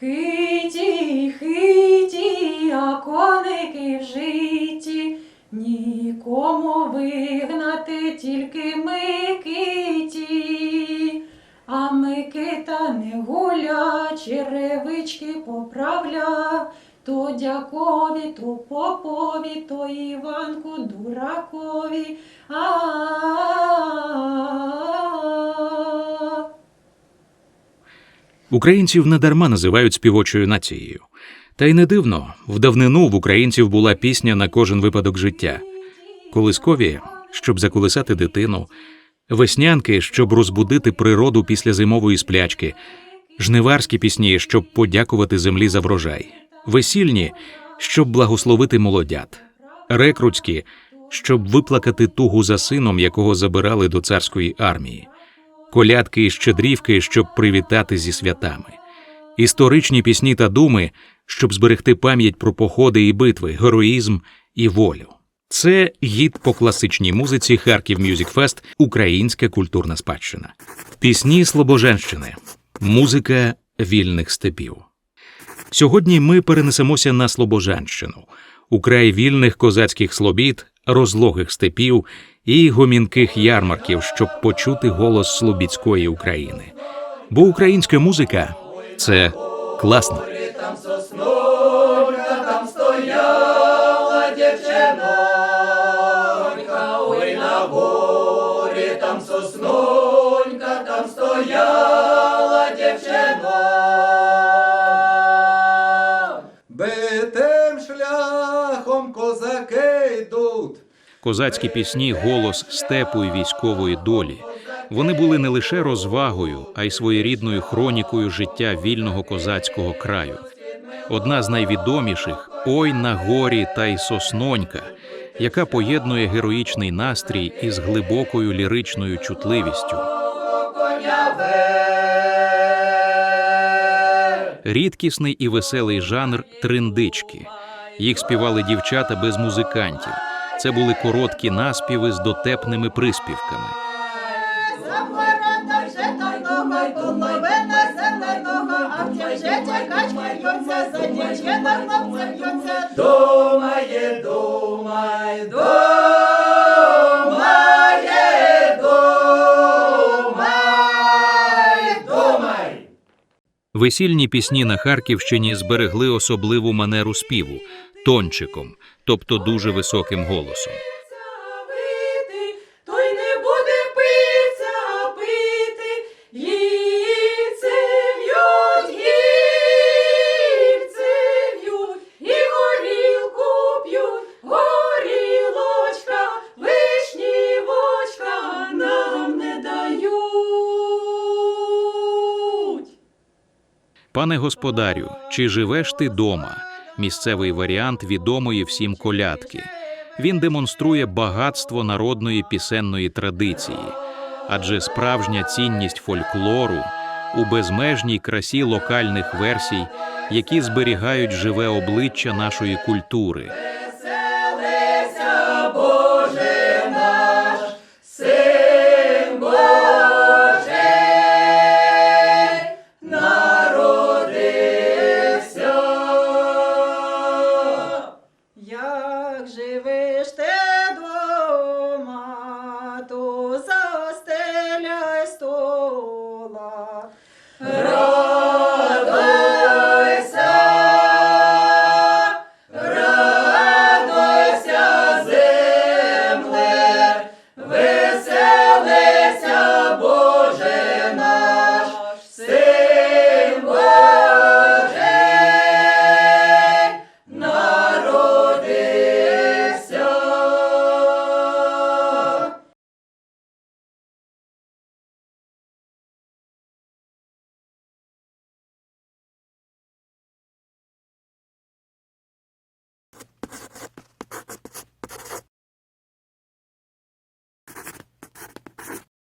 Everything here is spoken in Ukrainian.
Хиті, хиті, а коники в житті, нікому вигнати, тільки Микиті. А Микита не гуля, черевички поправля, то дякові, то попові, то Іванку дуракові. А-а-а. Українців недарма називають співочою нацією. Та й не дивно, в давнину в українців була пісня на кожен випадок життя. Колискові, щоб заколисати дитину, веснянки, щоб розбудити природу після зимової сплячки, жниварські пісні, щоб подякувати землі за врожай, весільні, щоб благословити молодят, рекрутські, щоб виплакати тугу за сином, якого забирали до царської армії, колядки і щедрівки, щоб привітати зі святами, історичні пісні та думи, щоб зберегти пам'ять про походи і битви, героїзм і волю. Це гід по класичній музиці Харків Мюзік Фест Українська культурна спадщина. Пісні Слобоженщини, музика вільних степів. Сьогодні ми перенесемося на Слобожанщину, у край вільних козацьких слобід, розлогих степів і гомінких ярмарків, щоб почути голос Слобідської України. Бо українська музика це класно. Битим Козацькі пісні голос степу і військової долі. Вони були не лише розвагою, а й своєрідною хронікою життя вільного козацького краю. Одна з найвідоміших Ой на горі та й соснонька, яка поєднує героїчний настрій із глибокою ліричною чутливістю. Рідкісний і веселий жанр триндички. Їх співали дівчата без музикантів. Це були короткі наспіви з дотепними приспівками. Думає, думай, думає, думай, думай. Весільні пісні на Харківщині зберегли особливу манеру співу тончиком, тобто дуже високим голосом. Пане господарю, чи живеш ти дома? Місцевий варіант відомої всім колядки. Він демонструє багатство народної пісенної традиції, адже справжня цінність фольклору у безмежній красі локальних версій, які зберігають живе обличчя нашої культури,